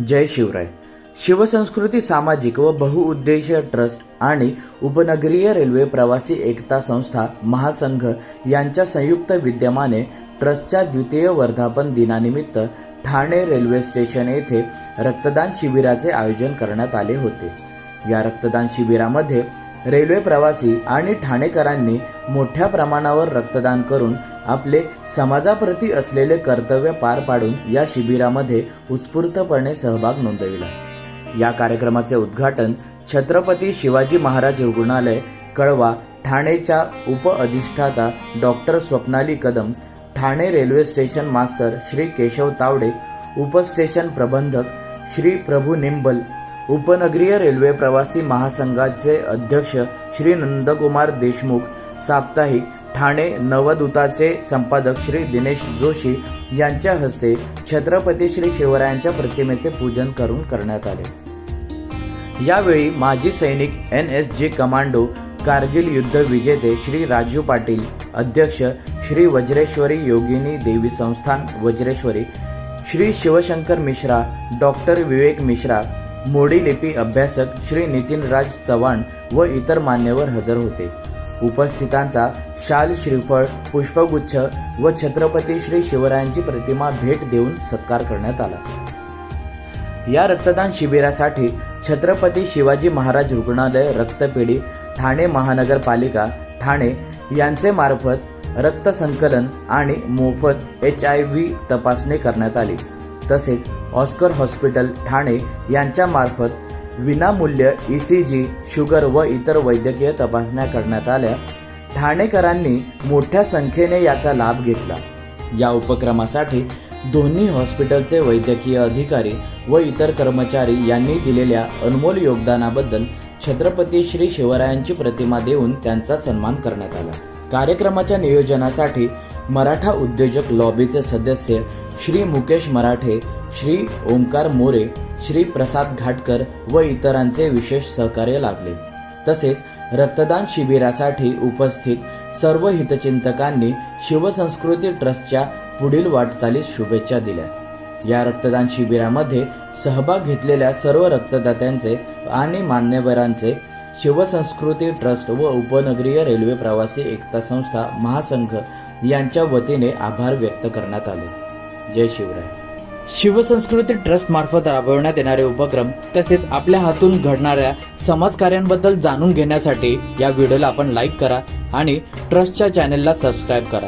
जय शिवराय. शिवसंस्कृती सामाजिक व बहुउद्देशीय ट्रस्ट आणि उपनगरीय रेल्वे प्रवासी एकता संस्था महासंघ यांच्या संयुक्त विद्यमाने ट्रस्टच्या द्वितीय वर्धापन दिनानिमित्त ठाणे रेल्वे स्टेशन येथे रक्तदान शिबिराचे आयोजन करण्यात आले होते. या रक्तदान शिबिरामध्ये रेल्वे प्रवासी आणि ठाणेकरांनी मोठ्या प्रमाणावर रक्तदान करून आपले समाजाप्रती असलेले कर्तव्य पार पाडून या शिबिरामध्ये उत्स्फूर्तपणे सहभाग नोंदविला. या कार्यक्रमाचे उद्घाटन छत्रपती शिवाजी महाराज रुग्णालय कळवा ठाणेच्या उप अधिष्ठाता doctor Swapnali Kadam Thane railway station master Shri Keshav Tawde उपस्टेशन प्रबंधक श्री प्रभू निंबल उपनगरीय रेल्वे प्रवासी महासंघाचे अध्यक्ष श्री नंदकुमार देशमुख साप्ताहिक ठाणे नवदूताचे संपादक श्री दिनेश जोशी यांच्या हस्ते छत्रपती श्री शिवरायांच्या प्रतिमेचे पूजन करून करण्यात आले. यावेळी माजी सैनिक N S G commando Kargil युद्ध विजेते श्री राजू पाटील अध्यक्ष श्री वज्रेश्वरी योगिनी देवी संस्थान वज्रेश्वरी श्री शिवशंकर मिश्रा डॉक्टर विवेक मिश्रा मोडी लिपी अभ्यासक श्री नितीन राज चव्हाण व इतर मान्यवर हजर होते. उपस्थितांचा शाल श्रीफळ पुष्पगुच्छ व छत्रपती श्री शिवरायांची प्रतिमा भेट देऊन सत्कार करण्यात आला. या रक्तदान शिबिरासाठी छत्रपती शिवाजी महाराज रुग्णालय रक्तपेढी ठाणे महानगरपालिका ठाणे यांचे मार्फत रक्त संकलन आणि मोफत एच आय व्ही तपासणी करण्यात आली. तसेच ऑस्कर हॉस्पिटल ठाणे यांच्या मार्फत विनामूल्य ई सी जी शुगर व इतर वैद्यकीय तपासण्या करण्यात आल्या. ठाणेकरांनी मोठ्या संख्येने याचा लाभ घेतला. या उपक्रमासाठी दोन्ही हॉस्पिटलचे वैद्यकीय अधिकारी व इतर कर्मचारी यांनी दिलेल्या अनमोल योगदानाबद्दल छत्रपती श्री शिवरायांची प्रतिमा देऊन त्यांचा सन्मान करण्यात आला. कार्यक्रमाच्या नियोजनासाठी मराठा उद्योजक लॉबीचे सदस्य श्री मुकेश मराठे श्री ओंकार मोरे श्री प्रसाद घाटकर व इतरांचे विशेष सहकार्य लाभले. तसेच रक्तदान शिबिरासाठी उपस्थित सर्व हितचिंतकांनी शिवसंस्कृती ट्रस्टच्या पुढील वाटचालीस शुभेच्छा दिल्या. या रक्तदान शिबिरामध्ये सहभाग घेतलेल्या सर्व रक्तदात्यांचे आणि मान्यवरांचे शिवसंस्कृती ट्रस्ट व उपनगरीय रेल्वे प्रवासी एकता संस्था महासंघ यांच्या वतीने आभार व्यक्त करण्यात आले. जय शिवराय. शिवसंस्कृती ट्रस्ट मार्फत राबवण्यात येणारे उपक्रम तसेच आपल्या हातून घडणाऱ्या समाजकार्यांबद्दल जाणून घेण्यासाठी या व्हिडिओला आपण लाईक करा आणि ट्रस्टच्या चॅनेलला सबस्क्राईब करा.